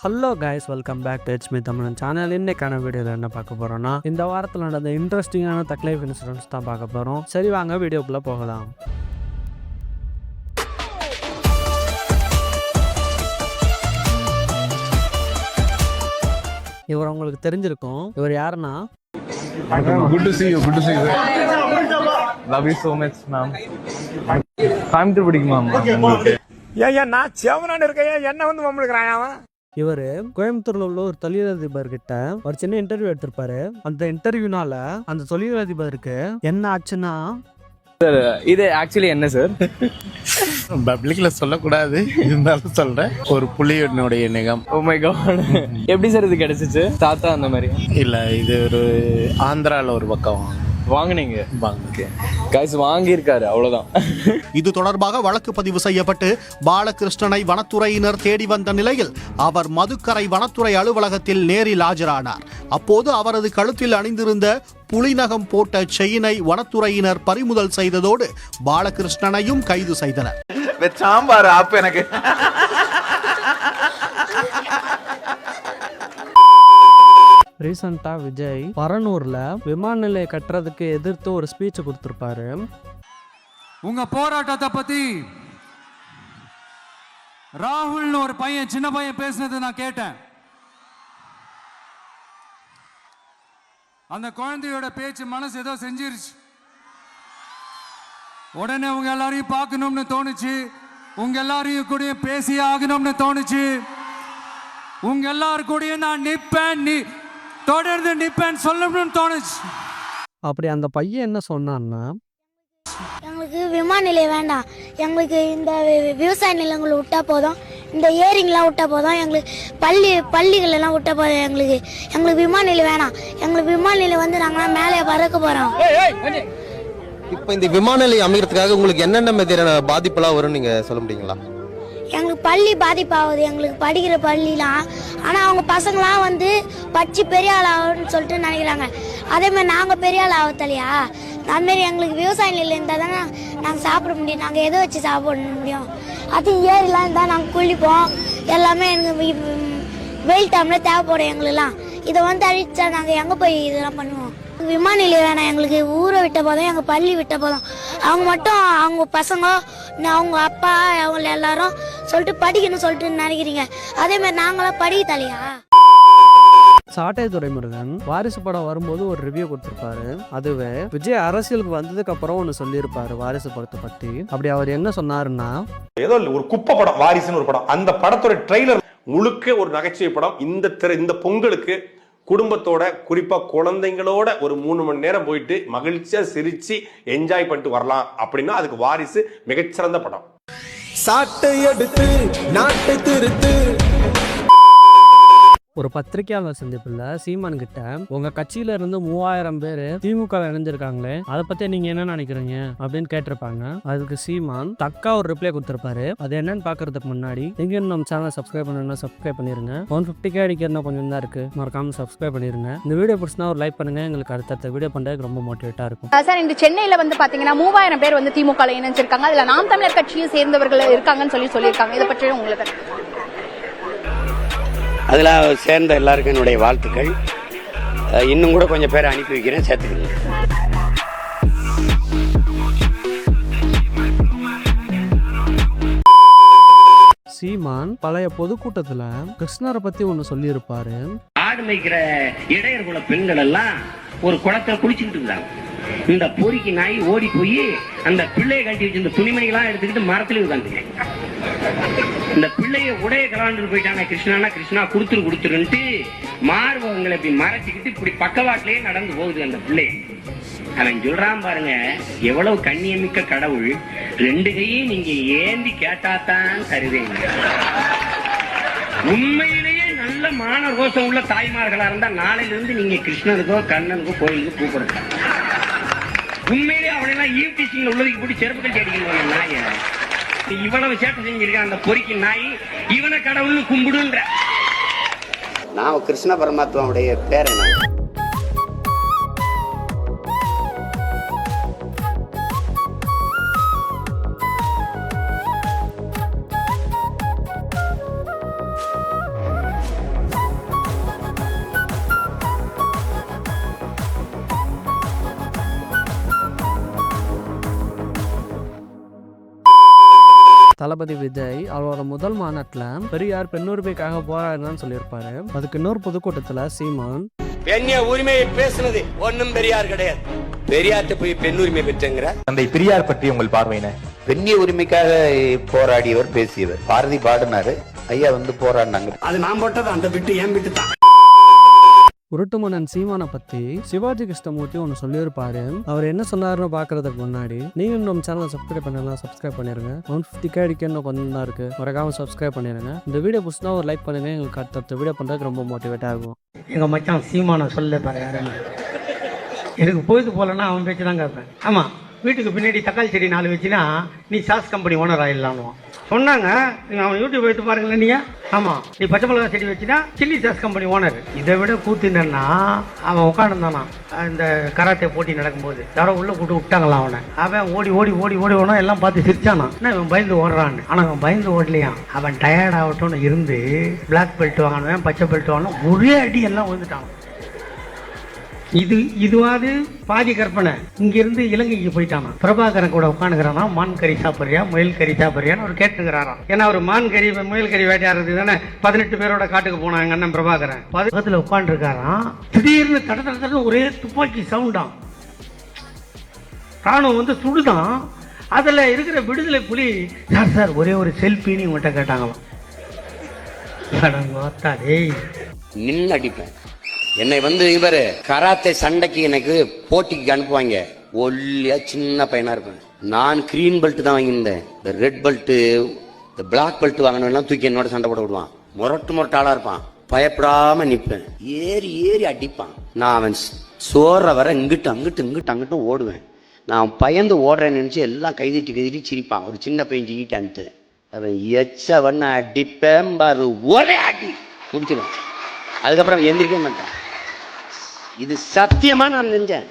Hello guys welcome back to ஹெச்மி தமிழன் channel இன்னைக்கான வீடியோவில் என்ன பார்க்க போகிறோம்னா இந்த வாரத்தில் நடந்த இன்ட்ரெஸ்டிங்கான தக்லைஃப் இன்சூரன்ஸ் தான் பார்க்க போகிறோம் சரி வாங்க வீடியோக்குள்ளே போகலாம். இவர் உங்களுக்கு தெரிஞ்சிருக்கும். இவர் யாருன்னா? Good to see you. Good to see you. Love you so much, ma'am. Coimbatore பிடிக்குமா ஏன் நான் செவனான்னு இருக்கேன். என்ன வந்து மம்மளுக்குறான் அவன்? இவர் கோயம்புத்தூர்ல உள்ள ஒரு தொழிலதிபர் கிட்ட ஒரு சின்ன இன்டர்வியூ எடுத்திருப்பாரு. அந்த இன்டர்வியூனால அந்த தொழிலதிபருக்கு என்ன ஆச்சுன்னா? இது ஆக்சுவலி என்ன சார் பப்ளிக்ல சொல்லக்கூடாது. இருந்தாலும் சொல்றேன். ஒரு புலியினுடைய நிகம். ஓ மை காட் எப்படி சார் இது கிடைச்சிச்சு? தாத்தா அந்த மாதிரி? இல்ல இது ஒரு ஆந்திரால ஒரு பக்கம். வாங்குனீங்க? வாங்க கைஸ் வாங்கியிருக்காரு அவ்வளவுதான். இது தொடர்பாக வழக்கு பதிவு செய்யப்பட்டு பாலகிருஷ்ணனை வனத்துறையினர் தேடி வந்த நிலையில் அவர் மதுக்கரை வனத்துறை அலுவலகத்தில் நேரில் ஆஜரானார். அப்போது அவரது கழுத்தில் அணிந்திருந்த புலிநகம் போட்ட செயினை வனத்துறையினர் பறிமுதல் செய்ததோடு பாலகிருஷ்ணனையும் கைது செய்தனர். சாம்பார் ஆப்பு எனக்கு. ரீசெண்டா விஜய் பரனூர்ல விமான நிலையம் கட்டுறதுக்கு எதிர்த்து ஒரு ஸ்பீச் கொடுத்திருப்பாரு. உங்க போராட்டத்தை பத்தி ராகுல்னு ஒரு பையன் சின்ன பையன் பேசினது நான் கேட்டேன். அந்த குழந்தையோட பேச்சு மனசு ஏதோ செஞ்சிருச்சு. உடனே உங்க எல்லாரையும் பார்க்கணும்னு தோணுச்சு. உங்க எல்லாரையும் கூட பேசி ஆகணும்னு தோணுச்சு. உங்க எல்லாரு கூடயும் நான் நிப்பேன். நீ தொடர்ந்து நிப்பேன் சொல்லணும்னு தோணுச்சு. அப்படி அந்த பையன் என்ன சொன்னான்னா எங்களுக்கு விமான நிலையம் வேண்டாம். எங்களுக்கு இந்த வி- விவசாய நிலங்களை விட்டா போதும். இந்த ஏரிங்கெலாம் விட்டா போதும். எங்களுக்கு பள்ளி பள்ளிகள் எல்லாம் விட்டா போதும் எங்களுக்கு. எங்களுக்கு விமான நிலையம் வேணாம். எங்களுக்கு விமான நிலையம் வந்து நாங்களாம் மேலே பறக்க போகிறோம் இப்போ இந்த விமான நிலையம் அமைக்கிறதுக்காக உங்களுக்கு என்னென்ன மாதிரியான பாதிப்பெல்லாம் வரும் நீங்க சொல்ல முடியுங்களா? எங்களுக்கு பள்ளி பாதிப்பாகுது எங்களுக்கு படிக்கிற பள்ளிலாம். ஆனால் அவங்க பசங்களாம் வந்து படித்து பெரிய ஆள் ஆகணும்னு சொல்லிட்டு நினைக்கிறாங்க. அதேமாதிரி நாங்கள் பெரிய ஆள் ஆகத்தலையா? அதுமாரி எங்களுக்கு விவசாய நிலையில் இருந்தால் தானே நாங்கள் சாப்பிட முடியும். நாங்கள் எதை வச்சு சாப்பிட முடியும்? அது ஏரிலாம் இருந்தால் நாங்கள் குளிப்போம். எல்லாமே எனக்கு வெயில் டைமில் தேவைப்படும் எங்களுக்குலாம். இதை வந்து அழிச்சா நாங்கள் எங்கே போய் இதெல்லாம் பண்ணுவோம்? விமான நிலையம் வேணாம் எங்களுக்கு ஊரை விட்ட போதும் எங்கள் பள்ளி விட்ட போதும். அவங்க மட்டும் அவங்க பசங்க நான் அவங்க அப்பா அவங்க எல்லாரும் சொல்லிட்டு படிக்கணும்னு சொல்லிட்டு நினைக்கிறீங்க. அதே மாதிரி நாங்களாம் படிக்க தலையா சாட்டை துரைமுருகன் வாரிசு படம் வரும்போது ஒரு ரிவ்யூ கொடுத்திருப்பாரு. அதுவே விஜய் அரசியலுக்கு வந்ததுக்கு அப்புறம் ஒன்று சொல்லியிருப்பாரு வாரிசு படத்தை பத்தி. அப்படி அவர் என்ன சொன்னாருன்னா ஏதோ ஒரு குப்பை படம் வாரிசுன்னு ஒரு படம். அந்த படத்தோட ட்ரெய்லர் முழுக்க ஒரு நகைச்சுவை படம். இந்த திரை இந்த பொங்கலுக்கு குடும்பத்தோட குறிப்பா குழந்தைங்களோட ஒரு மூணு மணி நேரம் போயிட்டு மகிழ்ச்சியா சிரிச்சு என்ஜாய் பண்ணிட்டு வரலாம் அப்படின்னா அதுக்கு வாரிசு மிகச்சிறந்த படம். சாட்டை எடுத்து நாட்டை திருத்து ஒரு பத்திரிகையாளர் சந்திப்புல சீமான் கிட்ட உங்க கட்சியில இருந்து மூவாயிரம் பேர் திமுக இணைஞ்சிருக்காங்களே அதை பத்தி நீங்க என்ன நினைக்கிறீங்க? அப்படின்னு கேட்டிருப்பாங்க. அதுக்கு சீமான் தக்கா ஒரு ரிப்ளை கொடுத்திருப்பாரு. அது என்னன்னு பாக்குறதுக்கு முன்னாடி எங்க நம்ம சேனல் சப்ஸ்கிரைப் பண்ணணும்னா சப்ஸ்கிரைப் பண்ணிருங்க. ஒன் ஃபிஃப்டி கே அடிக்கிறனா கொஞ்சம் தான் இருக்கு. மறக்காம சப்ஸ்கிரைப் பண்ணிருங்க. இந்த வீடியோ பிடிச்சினா ஒரு லைக் பண்ணுங்க. எங்களுக்கு அடுத்தடுத்த வீடியோ பண்றதுக்கு ரொம்ப மோட்டிவேட்டா இருக்கும். சார் இந்த சென்னையில வந்து பாத்தீங்கன்னா மூவாயிரம் பேர் வந்து திமுக இணைஞ்சிருக்காங்க. அதுல நாம் தமிழர் கட்சியும் சேர்ந்தவர்கள் இருக்காங்கன்னு சொல்லி சொல்லியிருக்காங்க. இதை பற்றி உங்களுக்கு அதில் சேர்ந்த எல்லாருக்கும் என்னுடைய வாழ்த்துக்கள். இன்னும் கூட கொஞ்சம் பேரை அனுப்பி வைக்கிறேன் சேர்த்துக்கிறேன். சீமான் பழைய பொதுக்கூட்டத்துல கிருஷ்ணரை பத்தி ஒன்னு சொல்லியிருப்பாரு. ஆடு மேய்க்கிற இடையர் குல பெண்கள் எல்லாம் ஒரு குளத்துல குளிச்சுக்கிட்டு இருந்தாங்க. இந்த பொறுக்கி நாய் ஓடி போய் அந்த பிள்ளையை கட்டி வச்சிருந்த துணிமணிகளாம் எடுத்துக்கிட்டு மரத்துல உட்காந்துங்க இந்த பிள்ளைய உடைய கலாண்டு போயிட்டாங்க. கிருஷ்ணானா கிருஷ்ணா குடுத்துரு குடுத்துருன்ட்டு மார்பகங்களை இப்படி மறைச்சிக்கிட்டு இப்படி பக்கவாட்டிலேயே நடந்து போகுது அந்த பிள்ளை. அவன் சொல்றான் பாருங்க எவ்வளவு கண்ணியமிக்க கடவுள் ரெண்டு கையும் நீங்க ஏந்தி கேட்டாதான் தருவேங்க உண்மையிலேயே நல்ல மான ரோசம் உள்ள தாய்மார்களா இருந்தா நாளையில இருந்து நீங்க கிருஷ்ணனுக்கோ கண்ணனுக்கோ கோயிலுக்கு கூப்பிடுறேன் உண்மையிலே அவனெல்லாம் ஈவ் டீச்சிங்ல உள்ளதுக்கு போட்டு செருப்பு கட்டி அடிக்கணும் நாய இவ்வளவு சேட்டை செஞ்சிருக்கான் அந்த பொறிக்கு நாய். இவனை கடவுள்னு கும்பிடுன்ற. நான் கிருஷ்ண பரமாத்மாவுடைய பேரன் தளபதி விஜய் அவரோட முதல் மாநாட்டில் பெரியார் பெண்ணுரிமைக்காக போராடுறான்னு சொல்லியிருப்பாரு. அதுக்கு இன்னொரு பொதுக்கூட்டத்தில் சீமான் பெண்ணிய உரிமையை பேசுனது ஒண்ணும் பெரியார் கிடையாது. பெரியார்ட்ட போய் பெண் உரிமை பெற்றங்கிற. தந்தை பெரியார் பற்றி உங்கள் பார்வையின பெண்ணிய உரிமைக்காக போராடியவர் பேசியவர். பாரதி பாடினாரு ஐயா வந்து போராடினாங்க. அது நான் போட்டது அந்த விட்டு ஏன் விட்டு தான் உருட்டுமன்னன் சீமானை பற்றி சிவாஜி கிருஷ்ணமூர்த்தி ஒன்று சொல்லியிருப்பாரு. அவர் என்ன சொன்னாருன்னு பார்க்கறதுக்கு முன்னாடி நீங்கள் நம்ம சேனலை சப்ஸ்கிரைப் பண்ணலாம் சப்ஸ்கிரைப் பண்ணிருங்க. ஒன் ஃபிஃப்டி அடிக்க இன்னும் கொஞ்சம் தான் இருக்கு. மறக்காம சப்ஸ்கிரைப் பண்ணிருங்க. இந்த வீடியோ பிடிச்சினா ஒரு லைக் பண்ணுங்க. எங்களுக்கு அடுத்தடுத்த வீடியோ பண்ணுறதுக்கு ரொம்ப மோட்டிவேட் ஆகும் எங்க மச்சான் சீமான சொல்ல பாரு எனக்கு போயிட்டு போலன்னா அவன் பேச்சு தான் கேட்பேன். ஆமா. வீட்டுக்கு பின்னாடி தக்காளி செடி நாலு வச்சுனா நீ சாஸ் கம்பெனி ஓனர் ஆயிடலாம் சொன்னாங்க நீங்க அவன் யூடியூப் எடுத்து பாருங்களேன் நீங்க. ஆமா நீ பச்சை மிளகா செடி வச்சுனா சில்லி சாஸ் கம்பெனி ஓனர் இதை விட கூத்து என்னன்னா அவன் உட்காந்துருந்தானா இந்த கராத்தே போட்டி நடக்கும்போது. யாரோ உள்ள கூட்டு விட்டாங்களாம் அவனை. அவன் ஓடி ஓடி ஓடி ஓடி ஓனா எல்லாம் பார்த்து சிரிச்சானா. என்ன இவன் பயந்து ஓடுறான்னு. ஆனா அவன் பயந்து ஓடலையா அவன் டயர்ட் ஆகட்டும்னு இருந்து பிளாக் பெல்ட் வாங்கினவன் பச்சை பெல்ட் வாங்கினவன் ஒரே அடி எல்லாம் வந்துட்டான் இது இதுவாது பாதி கற்பனை. இங்கிருந்து இலங்கைக்கு போயிட்டானா. பிரபாகரன் கூட உட்காந்துக்கிறானா மான் கறி சாப்பிட்றியா முயல் கறி சாப்பிட்றியான்னு அவர் கேட்டுக்கிறாராம். ஏன்னா அவர் மான் கறி முயல் கறி வேட்டையாடுறது தானே. பதினெட்டு பேரோட காட்டுக்கு போனாங்க அண்ணன் பிரபாகரன். பக்கத்தில் உட்காந்துருக்காராம் திடீர்னு தட தட ஒரே துப்பாக்கி சவுண்டாம். ராணுவம் வந்து சுடுதான். அதில் இருக்கிற விடுதலை புலி சார் சார் ஒரே ஒரு செல்ஃபின்னு உங்கள்கிட்ட கேட்டாங்களாம். அடங்கோத்தா அடிப்பேன் என்னை வந்து இவர் கராத்தே சண்டைக்கு எனக்கு போட்டிக்கு அனுப்புவாங்க. ஒல்லியா சின்ன பையனா இருப்பேன் நான் கிரீன் பெல்ட் தான் வாங்கியிருந்தேன். இந்த ரெட் பெல்ட்டு இந்த பிளாக் பெல்ட் வாங்கினவெல்லாம் தூக்கி என்னோட சண்டை போட விடுவான். முரட்டு முரட்டாளா இருப்பான். பயப்படாம நிற்பேன் ஏறி ஏறி அடிப்பான். நான் அவன் சோற வர இங்கிட்டு அங்கிட்டு இங்கிட்டு அங்கிட்டும் ஓடுவேன். நான் பயந்து ஓடுறேன்னு நினச்சி எல்லாம் கைதிட்டு கைதிட்டு சிரிப்பான். ஒரு சின்ன பையன் சிக்கிட்டான்ட்டு அவன் எச்சவன் அடிப்பேன் பாரு. ஒரே அடி. முடிச்சிடும் அதுக்கப்புறம் எந்திரிக்க மாட்டேன். இது சத்தியமாக நான் செஞ்சேன்